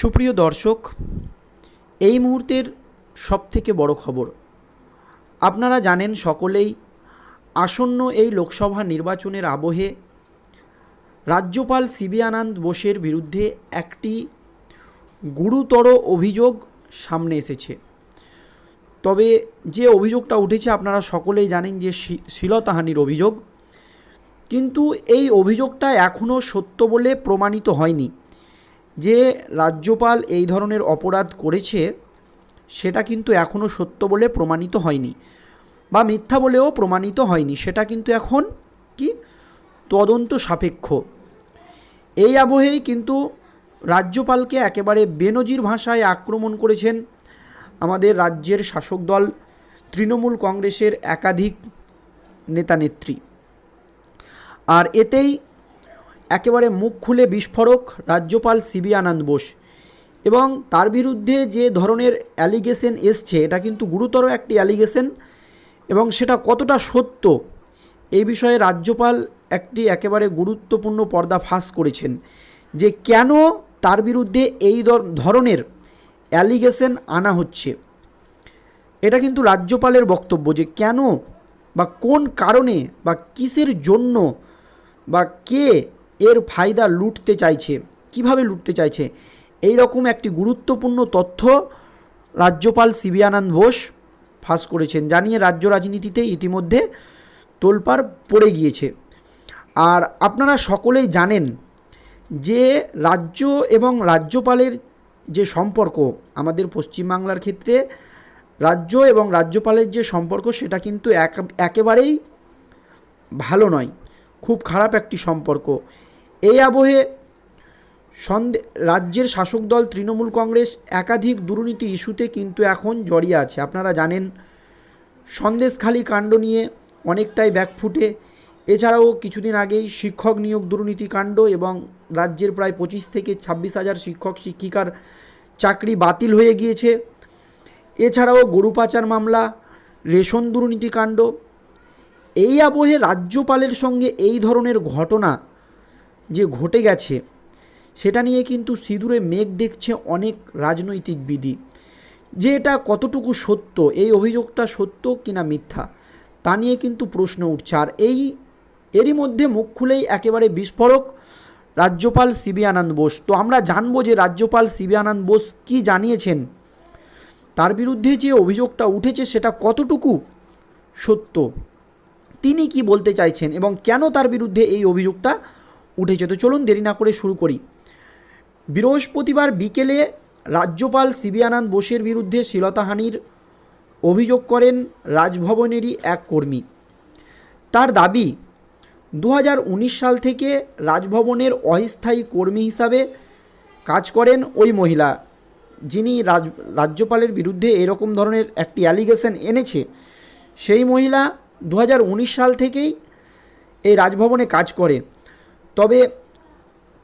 সুপ্রিয় দর্শক, এই মুহূর্তের সবথেকে বড় খবর। আপনারা জানেন সকলেই, আসন্ন এই লোকসভা নির্বাচনের আবহে রাজ্যপাল সিবি আনন্দ বোসের বিরুদ্ধে একটি গুরুতর অভিযোগ সামনে এসেছে। তবে যে অভিযোগটা উঠেছে আপনারা সকলেই জানেন যে শ্লীলতাহানির অভিযোগ। কিন্তু এই অভিযোগটা এখনও সত্য বলে প্রমাণিত হয়নি। যে রাজ্যপাল এই ধরনের অপরাধ করেছে, সেটা কিন্তু এখনও সত্য বলে প্রমাণিত হয়নি বা মিথ্যা বলেও প্রমাণিত হয়নি। সেটা কিন্তু এখন কি? তদন্ত সাপেক্ষ। এই আবহেই কিন্তু রাজ্যপালকে একেবারে বেনজির ভাষায় আক্রমণ করেছেন আমাদের রাজ্যের শাসক দল, তৃণমূল কংগ্রেসের একাধিক নেতানেত্রী। আর এতেই একেবারে মুখ খুলে বিস্ফোরক রাজ্যপাল সিবি আনন্দ বোস। এবং তার বিরুদ্ধে যে ধরনের অ্যালিগেশন এসছে, এটা কিন্তু গুরুতর একটি অ্যালিগেশন। এবং সেটা কতটা সত্য, এই বিষয়ে রাজ্যপাল একটি একেবারে গুরুত্বপূর্ণ পর্দা ফাঁস করেছেন। যে কেন তার বিরুদ্ধে এই ধরনের অ্যালিগেশন আনা হচ্ছে। এটা কিন্তু রাজ্যপালের বক্তব্য যে কেন বা কোন কারণে বা কিসের জন্য বা কে এর ফায়দা লুটতে চাইছে। কীভাবে লুটতে চাইছে? এই রকম একটি গুরুত্বপূর্ণ তথ্য রাজ্যপাল সিবি আনন্দ ঘোষ ফাঁস করেছেন, জানিয়ে রাজ্য রাজনীতিতে ইতিমধ্যে তোলপাড় পড়ে গিয়েছে। আর আপনারা সকলেই জানেন যে রাজ্য এবং রাজ্যপালের যে সম্পর্ক, আমাদের পশ্চিমবাংলার ক্ষেত্রে রাজ্য এবং রাজ্যপালের যে সম্পর্ক, সেটা কিন্তু এক, একেবারেই ভালো নয়। খুব খারাপ একটি সম্পর্ক। এই আবহে সন্দে রাজ্যের শাসক দল, তৃণমূল কংগ্রেস একাধিক দুর্নীতি ইস্যুতে কিন্তু এখন জড়িয়ে আছে। আপনারা জানেন, সন্দেশখালী কাণ্ড নিয়ে অনেকটাই ব্যাকফুটে। এছাড়াও কিছুদিন আগেই শিক্ষক নিয়োগ দুর্নীতি কাণ্ড এবং রাজ্যের প্রায় পঁচিশ থেকে ছাব্বিশ হাজার শিক্ষক, শিক্ষিকার চাকরি বাতিল হয়ে গিয়েছে। এছাড়াও গরু পাচার মামলা, রেশন দুর্নীতি কাণ্ড। এই আবহে রাজ্যপালের সঙ্গে এই ধরনের ঘটনা যে ঘটে গেছে, সেটা নিয়ে কিন্তু সিঁদুরে মেঘ দেখছে অনেক রাজনৈতিক বিধি। যে এটা কতটুকু সত্য, এই অভিযোগটা সত্য কিনা মিথ্যা, তা নিয়ে কিন্তু প্রশ্ন উঠছে। আর এই, এরই মধ্যে মুখ খুলেই একেবারে বিস্ফোরক রাজ্যপাল সিবি আনন্দ বোস। তো আমরা জানব যে রাজ্যপাল সিবি আনন্দ বোস কী জানিয়েছেন, তার বিরুদ্ধে যে অভিযোগটা উঠেছে সেটা কতটুকু সত্য, তিনি কি বলতে চাইছেন এবং কেন তার বিরুদ্ধে এই অভিযোগটা উঠেছে তো চলুন দেরি না করে শুরু করি। বৃহস্পতিবার বিকেলে রাজ্যপাল সিবি আনন্দ বোসের বিরুদ্ধে শ্লীলতাহানির অভিযোগ করেন রাজভবনেরই এক কর্মী। তার দাবি দু হাজার উনিশ সাল থেকে রাজভবনের অস্থায়ী কর্মী হিসাবে কাজ করেন ওই মহিলা, যিনি রাজ, রাজ্যপালের বিরুদ্ধে এরকম ধরনের একটি অ্যালিগেশন এনেছে। সেই মহিলা দু হাজার উনিশ সাল থেকেই এই রাজভবনে কাজ করে। তবে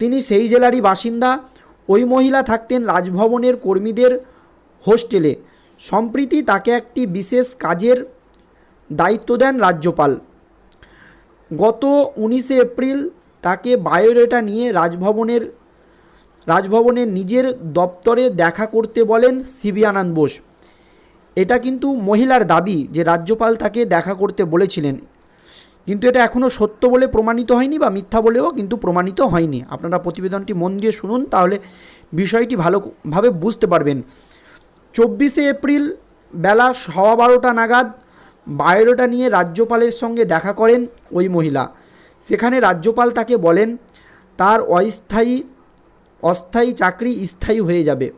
তিনি সেই জেলারই বাসিন্দা। ওই মহিলা থাকতেন রাজভবনের কর্মীদের হোস্টেলে। সম্প্রীতি তাকে একটি বিশেষ কাজের দায়িত্ব দেন রাজ্যপাল। গত উনিশে এপ্রিল তাকে বায়োডেটা নিয়ে রাজভবনের রাজভবনের নিজের দপ্তরে দেখা করতে বলেন সিবি আনন্দ বোস। এটা কিন্তু মহিলার দাবি যে রাজ্যপাল তাকে দেখা করতে বলেছিলেন। কিন্তু এটা এখনও সত্য বলে প্রমাণিত হয়নি বা মিথ্যা বলেও কিন্তু প্রমাণিত হয়নি। আপনারা প্রতিবেদনটি মন দিয়ে শুনুন, তাহলে বিষয়টি ভালোভাবে বুঝতে পারবেন। চব্বিশে এপ্রিল বেলা সওয়া বারোটা নাগাদ বায়োডাটা নিয়ে রাজ্যপালের সঙ্গে দেখা করেন ওই মহিলা। সেখানে রাজ্যপাল তাকে বলেন, তার অস্থায়ী অস্থায়ী চাকরি স্থায়ী হয়ে যাবে।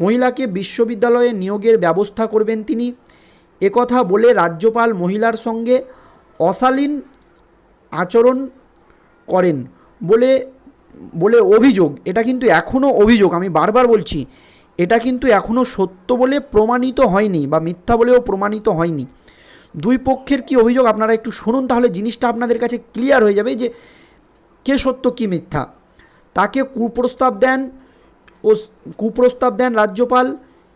মহিলাকে বিশ্ববিদ্যালয়ে নিয়োগের ব্যবস্থা করবেন তিনি। একথা বলে রাজ্যপাল মহিলার সঙ্গে অশালীন আচরণ করেন বলে বলে অভিযোগ। এটা কিন্তু এখনও অভিযোগ। আমি বারবার বলছি, এটা কিন্তু এখনও সত্য বলে প্রমাণিত হয়নি বা মিথ্যা বলেও প্রমাণিত হয়নি। দুই পক্ষের কি অভিযোগ? আপনারা একটু শুনুন, তাহলে জিনিসটা আপনাদের কাছে ক্লিয়ার হয়ে যাবে যে কে সত্য, কি মিথ্যা। তাকে কুপ্রস্তাব দেন ও কুপ্রস্তাব দেন রাজ্যপাল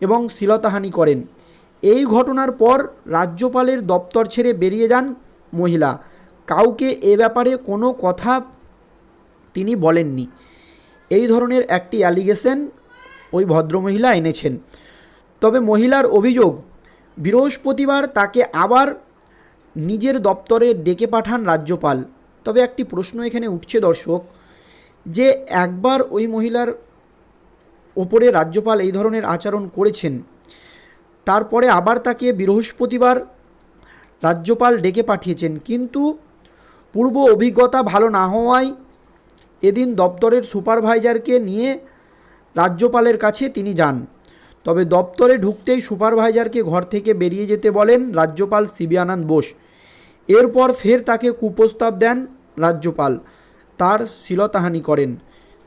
এবং শ্লীলতাহানি করেন। এই ঘটনার পর রাজ্যপালের দপ্তর ছেড়ে বেরিয়ে যান মহিলা। কাউকে এ ব্যাপারে কোনো কথা তিনি বলেননি। এই ধরনের একটি অ্যালিগেশন ওই ভদ্রমহিলা এনেছেন। তবে মহিলার অভিযোগ, বৃহস্পতিবার তাকে আবার নিজের দপ্তরে ডেকে পাঠান রাজ্যপাল। তবে একটি প্রশ্ন এখানে উঠছে দর্শক, যে একবার ওই মহিলার ওপরে রাজ্যপাল এই ধরনের আচরণ করেছেন, তারপরে আবার তাকে বৃহস্পতিবার রাজ্যপাল ডেকে পাঠিয়েছেন। কিন্তু পূর্ব অভিজ্ঞতা ভালো না হওয়ায় এদিন দপ্তরের সুপারভাইজারকে নিয়ে রাজ্যপালের কাছে তিনি যান। তবে দপ্তরে ঢুকতেই সুপারভাইজারকে ঘর থেকে বেরিয়ে যেতে বলেন রাজ্যপাল সিবি আনন্দ বোস। এরপর ফের তাকে কুপ্রস্তাব দেন রাজ্যপাল। তার শ্লীলতাহানি করেন।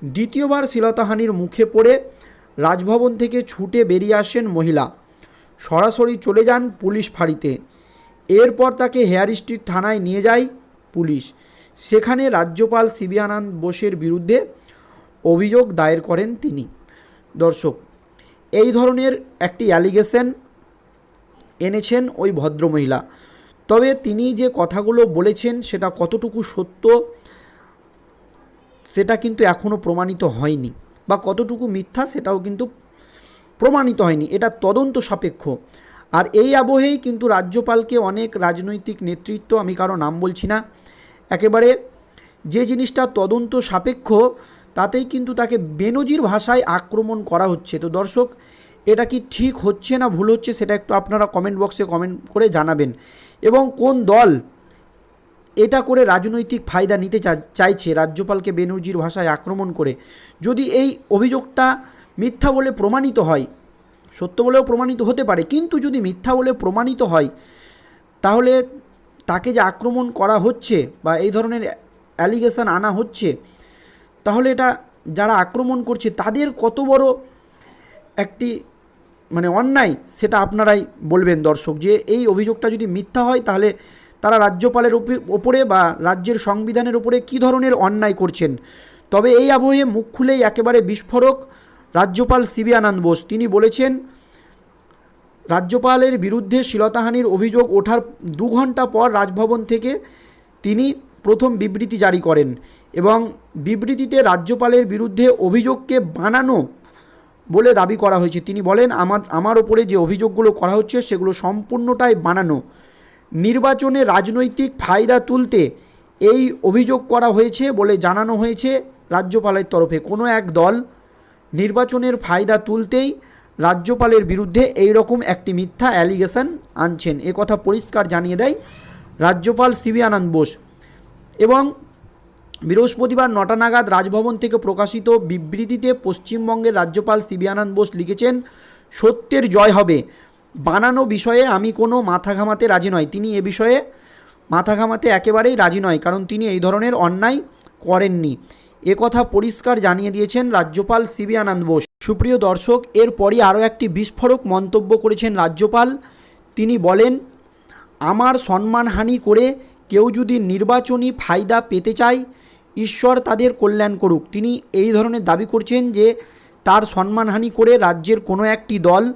দ্বিতীয়বার শ্লীলতাহানির মুখে পড়ে রাজভবন থেকে ছুটে বেরিয়ে আসেন মহিলা। সরাসরি চলে যান পুলিশ ফাঁড়িতে। এরপর তাকে হেয়ার স্ট্রিট থানায় নিয়ে যায় পুলিশ। সেখানে রাজ্যপাল সিবি আনন্দ বোসের বিরুদ্ধে অভিযোগ দায়ের করেন তিনি। দর্শক, এই ধরনের একটি অ্যালিগেশন এনেছেন ওই ভদ্রমহিলা। তবে তিনি যে কথাগুলো বলেছেন সেটা কতটুকু সত্য সেটা কিন্তু এখনও প্রমাণিত হয়নি বা কতটুকু মিথ্যা সেটাও কিন্তু প্রমাণিত হয়নি। এটা তদন্ত সাপেক্ষ। আর এই আবহেই কিন্তু রাজ্যপালকে অনেক রাজনৈতিক নেতৃত্ব, আমি কারও নাম বলছি না, একেবারে যে জিনিসটা তদন্ত সাপেক্ষ, তাতেই কিন্তু তাকে বেনজির ভাষায় আক্রমণ করা হচ্ছে। তো দর্শক, এটা কি ঠিক হচ্ছে না ভুল হচ্ছে সেটা একটু আপনারা কমেন্ট বক্সে কমেন্ট করে জানাবেন। এবং কোন দল এটা করে রাজনৈতিক ফায়দা নিতে চাইছে রাজ্যপালকে বেনজির ভাষায় আক্রমণ করে? যদি এই অভিযোগটা মিথ্যা বলে প্রমাণিত হয় সত্য বলেও প্রমাণিত হতে পারে। কিন্তু যদি মিথ্যা বলে প্রমাণিত হয়, তাহলে তাকে যে আক্রমণ করা হচ্ছে বা এই ধরনের অ্যালিগেশন আনা হচ্ছে, তাহলে এটা যারা আক্রমণ করছে, তাদের কত বড় একটি মানে অন্যায় সেটা আপনারাই বলবেন দর্শক যে, এই অভিযোগটা যদি মিথ্যা হয়, তাহলে তারা রাজ্যপালের ওপরে বা রাজ্যের সংবিধানের ওপরে কী ধরনের অন্যায় করছেন? তবে এই আবহে মুখ খুলেই একেবারে বিস্ফোরক রাজ্যপাল সিবি আনন্দ বোস। তিনি বলেছেন, রাজ্যপালের বিরুদ্ধে শ্লীলতাহানির অভিযোগ ওঠার দু ঘণ্টা পর রাজভবন থেকে তিনি প্রথম বিবৃতি জারি করেন এবং বিবৃতিতে রাজ্যপালের বিরুদ্ধে অভিযোগকে বানানো বলে দাবি করা হয়েছে। তিনি বলেন, আমার আমার ওপরে যে অভিযোগগুলো করা হচ্ছে সেগুলো সম্পূর্ণটাই বানানো। নির্বাচনে রাজনৈতিক ফায়দা তুলতে এই অভিযোগ করা হয়েছে বলে জানানো হয়েছে রাজ্যপালের তরফে। কোনো এক দল নির্বাচনের ফায়দা তুলতেই রাজ্যপালের বিরুদ্ধে এই রকম একটি মিথ্যা অ্যালিগেশন আনছেন। এ কথা পরিষ্কার জানিয়ে দেয় রাজ্যপাল সিবি আনন্দ বোস। এবং বৃহস্পতিবার নটা নাগাদ রাজভবন থেকে প্রকাশিত বিবৃতিতে পশ্চিমবঙ্গের রাজ্যপাল সিবি আনন্দ বোস লিখেছেন, সত্যের জয় হবে। বানানো বিষয়ে আমি কোনো মাথা ঘামাতে রাজি নয়। তিনি এ বিষয়ে মাথা ঘামাতে একেবারেই রাজি নয়, কারণ তিনি এই ধরনের অন্যায় করেননি। কথা পরিষ্কার জানিয়ে দিয়েছেন রাজ্যপাল সিবি আনন্দ বোস। সুপ্রিয় দর্শক, এরপরই আরও একটি বিস্ফোরক মন্তব্য করেছেন রাজ্যপাল। তিনি বলেন, আমার সম্মানহানি করে কেউ যদি নির্বাচনী ফায়দা পেতে চায়, ঈশ্বর তাদের কল্যাণ করুক। তিনি এই ধরনের দাবি করছেন যে, তার সম্মানহানি করে রাজ্যের কোনো একটি দল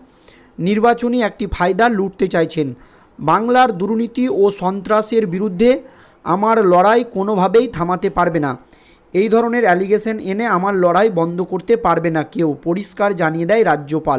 নির্বাচনী একটি ফায়দা লুটতে চাইছেন। বাংলার দুর্নীতি ও সন্ত্রাসের বিরুদ্ধে আমার লড়াই কোনোভাবেই থামাতে পারবে না। এই ধরনের অ্যালিগেশন এনে আমার লড়াই বন্ধ করতে পারবে না কেউ, পরিষ্কার জানিয়ে দেয় রাজ্যপাল।